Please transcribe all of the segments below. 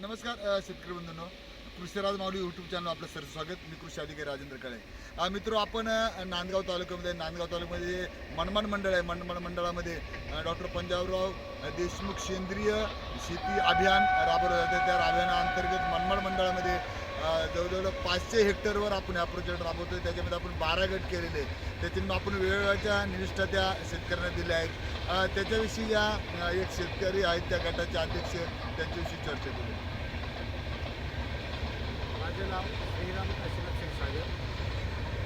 नमस्कार शेतकरी बंधूंनो. कृषीराज माऊली यूट्यूब चॅनल आपलं सर स्वागत. मी कृषी अधिकारी राजेंद्र काळे. मित्र आपण नांदगाव तालुक्यामध्ये नांदगाव तालुक्यामध्ये मनमाड मंडळ आहे. मनमाड मंडळामध्ये डॉक्टर पंजाबराव देशमुख सेंद्रिय शेती अभियान राबवलं जाते. त्या अभियानाअंतर्गत मनमाड मंडळामध्ये जवळजवळ पाचशे हेक्टरवर आपण हा प्रोजेक्ट राबवतोय. त्याच्यामध्ये आपण बारा गट केलेले त्याच्यामुळे आपण वेगवेगळ्या निविष्ठा त्या शेतकऱ्यांना दिल्या आहेत. त्याच्याविषयी या एक शेतकरी आहेत त्या गटाचे अध्यक्ष त्यांच्याविषयी चर्चा केली माझे नाव श्रीराम काशीनाथ क्षीरसागर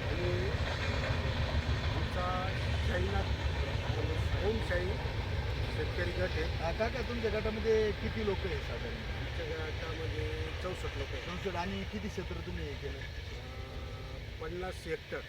आणि आमचा शाहीनाथ ओमशाही शेतकरी गट आहे अ, काका तुमच्या गटामध्ये किती लोक आहेत साधारण? आमच्या गटामध्ये चौसष्ट लोक आहेत. चौसष्ट आणि किती क्षेत्र तुम्ही हे केलं? अं, पन्नास हेक्टर.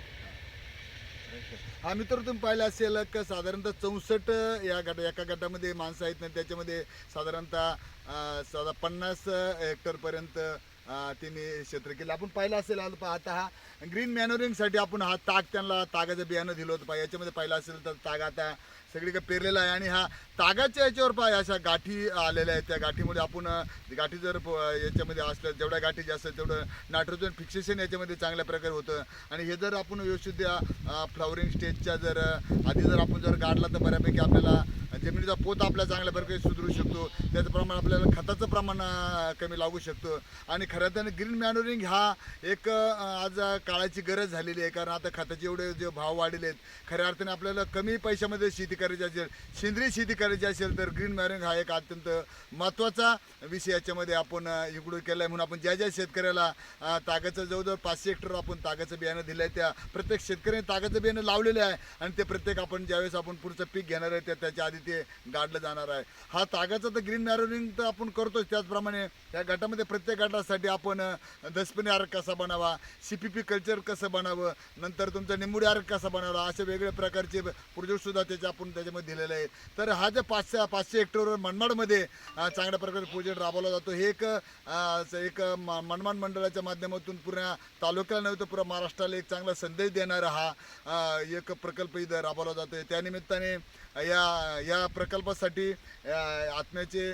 हा मित्र तुम्ही पाहिलं असेल का साधारणतः चौसष्ट या गट एका गटामध्ये माणसं आहेत ना त्याच्यामध्ये साधारणतः अं, साधा पन्नास हेक्टरपर्यंत अं, त्यांनी क्षेत्र केलं. आपण पाहिलं असेल आज पहा, आता हा ग्रीन मॅनोरिंगसाठी आपण हा ताग त्यांना तागाचं बियाणं दिलं होतं पहा. याच्यामध्ये पाहिलं असेल तर ताग आता सगळीकडे पेरलेला आहे आणि हा तागाच्या याच्यावर पहा अशा गाठी आलेल्या आहेत. त्या गाठीमध्ये आपण गाठी जर प- याच्यामध्ये असल्या जेवढ्या गाठी जास्त तेवढं नायट्रोजन फिक्सेशन याच्यामध्ये चांगल्या प्रकारे होतं. आणि हे जर आपण व्यवस्थित त्या फ्लॉवरिंग स्टेजच्या जर आधी जर आपण जर गाडला तर बऱ्यापैकी आपल्याला जमिनीचा पोत आपल्या चांगल्या प्रकारे सुधरू शकतो. त्याचं प्रमाण आपल्याला खताचं प्रमाण कमी लागू शकतं. आणि खऱ्या तर ग्रीन मॅनोरिंग हा एक आज काळाची गरज झालेली आहे. कारण आता खताचे एवढे जे भाव वाढलेले आहेत खऱ्या अर्थाने आपल्याला कमी पैशामध्ये शेती करायची असेल सेंद्रिय शेती करायची असेल तर ग्रीन मॅरिंग हा एक अत्यंत महत्त्वाचा विषय याच्यामध्ये आपण इकडून केला आहे म्हणून आपण ज्या ज्या शेतकऱ्याला तागाचं जवळजवळ पाचशे हेक्टर आपण तागाचं बियाणं दिलं आहे त्या प्रत्येक शेतकऱ्याने तागाचं बियाणं लावलेलं आहे. आणि ते प्रत्येक आपण ज्यावेळेस आपण पुढचं पीक घेणार आहे त्या त्याच्या आधी ते गाडलं जाणार आहे. हा तागाचं तर ग्रीन मॅरिंग तर आपण करतोच. त्याचप्रमाणे या गटामध्ये प्रत्येक गटासाठी आपण अं, दसपणी अर्क कसा बनावा सी पी पी कल्चर कसं बनावं नंतर तुमचा निंबुडी अर्क कसा बनावा असे वेगळ्या प्रकारचे प्रोजेक्टसुद्धा त्याचे आपण त्याच्यामध्ये दिलेलं आहे. तर हा जे पाचशे पाचशे हेक्टरवर मनमाडमध्ये चांगल्या प्रकारे प्रोजेक्ट राबवला जातो. हे एक एक म- मनमाड मंडळाच्या माध्यमातून पूर्ण तालुक्याला नव्हे तर पुरा महाराष्ट्राला एक चांगला संदेश देणारा हा एक प्रकल्प इथं राबवला जातो आहे त्यानिमित्ताने या या प्रकल्पासाठी आत्म्याचे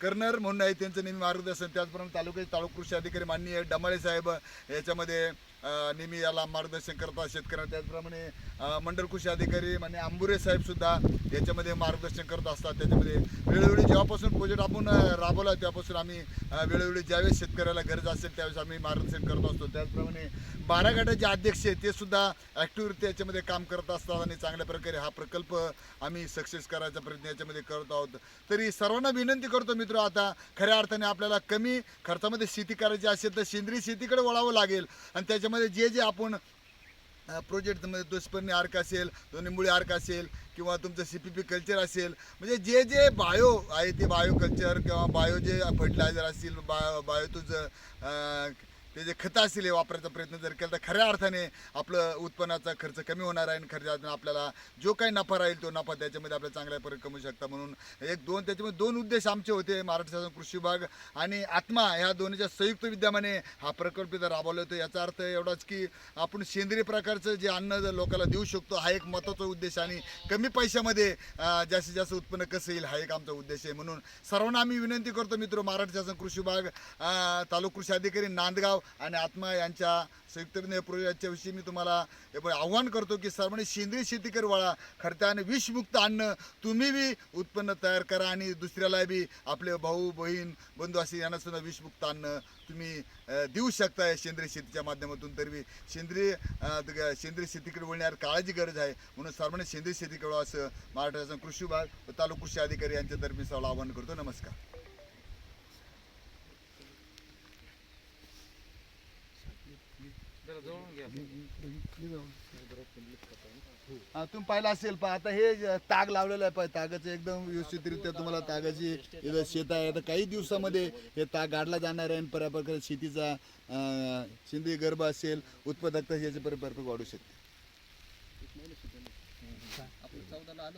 कर्नर म्हणून आहे त्यांचं नेहमी मार्गदर्शन. त्याचप्रमाणे तालुक्याचे तालुका कृषी अधिकारी माननीय डमाळे साहेब याच्यामध्ये नेहमी याला मार्गदर्शन करतात शेतकऱ्यांना. त्याचप्रमाणे मंडल कृषी अधिकारी माननीय आंबुरे साहेबसुद्धा याच्यामध्ये मार्गदर्शन करत असतात. त्याच्यामध्ये वेळोवेळी जेव्हापासून प्रोजेक्ट आपण राबवला तेव्हापासून आम्ही वेळोवेळी ज्यावेळेस शेतकऱ्याला गरज असेल त्यावेळेस आम्ही मार्गदर्शन करत असतो. त्याचप्रमाणे बाराघाटाचे अध्यक्ष आहेत ते सुद्धा ॲक्टिव्हिटी याच्यामध्ये काम करत असतात आणि चांगल्या प्रकारे हा प्रकल्प आम्ही सक्सेस करायचा प्रयत्न याच्यामध्ये करत आहोत. तरी सर्वांना विनंती करतो मित्र आता खऱ्या अर्थाने आपल्याला कमी खर्चामध्ये शेती करायची असेल तर सेंद्रिय शेतीकडे वळावं लागेल. आणि त्याच्यामध्ये जे जे आपण प्रोजेक्टमध्ये दुष्परिणी आर्क असेल दोन्हीमुळे आर्क असेल किंवा तुमचं सी पी पी कल्चर असेल म्हणजे जे जे बायो आहे ते बायो कल्चर किंवा बायो जे फर्टिलायझर असतील बायो बायो तुझं ते जे खतं असतील हे वापरायचा प्रयत्न जर केला तर खऱ्या अर्थाने आपलं उत्पन्नाचा खर्च कमी होणार आहे आणि खर्चातून आपल्याला जो काही नफा राहील तो नफा त्याच्यामध्ये आपल्याला चांगल्या फरक कमवू शकता. म्हणून एक दोन त्याच्यामध्ये दोन उद्देश आमचे होते महाराष्ट्र शासन कृषी विभाग आणि आत्मा ह्या दोन्हीच्या संयुक्त विद्यमाने हा प्रकल्प इथं राबवला होतो. याचा अर्थ एवढाच की आपण सेंद्रिय प्रकारचं जे अन्न जर लोकांना देऊ शकतो हा एक महत्त्वाचा उद्देश आणि कमी पैशामध्ये जास्तीत जास्त उत्पन्न कसं येईल हा एक आमचा उद्देश आहे. म्हणून सर्वांना आम्ही विनंती करतो मित्र महाराष्ट्र शासन कृषी विभाग तालुक तालुका कृषी अधिकारी नांदगाव आणि आत्मा यांच्या संयुक्त प्रोजेक्टच्या विषयी मी तुम्हाला आव्हान करतो की सर्वांनी सेंद्रिय शेतीकडे वळा खर्चाने विषमुक्त अन्न तुम्ही बी उत्पन्न तयार करा आणि दुसऱ्याला बी आपले भाऊ बहीण बंधू असे यांना सुद्धा विषमुक्त अन्न तुम्ही देऊ देऊ शकताय सेंद्रिय शेतीच्या माध्यमातून. तर बी सेंद्रिय सेंद्रिय शेतीकडे वळण्यावर काळाची गरज आहे. म्हणून सर्वांनी सेंद्रिय शेतीकडे वळावं असं महाराष्ट्राचा कृषी विभाग व तालुका कृषी अधिकारी यांच्यातर्फे सर्व आवाहन करतो. नमस्कार. तुम्ही पाहिलं असेल पण आता हे ताग लावलेलं आहे पाय तागाचं एकदम व्यवस्थितरित्या तुम्हाला तागाची इथं शेत आहे. आता काही दिवसामध्ये हे ताग गाडला जाणार आहे आणि प्रकारे शेतीचा सेंद्रिय गर्भ असेल उत्पादकता याचे परिपर वाढू शकते.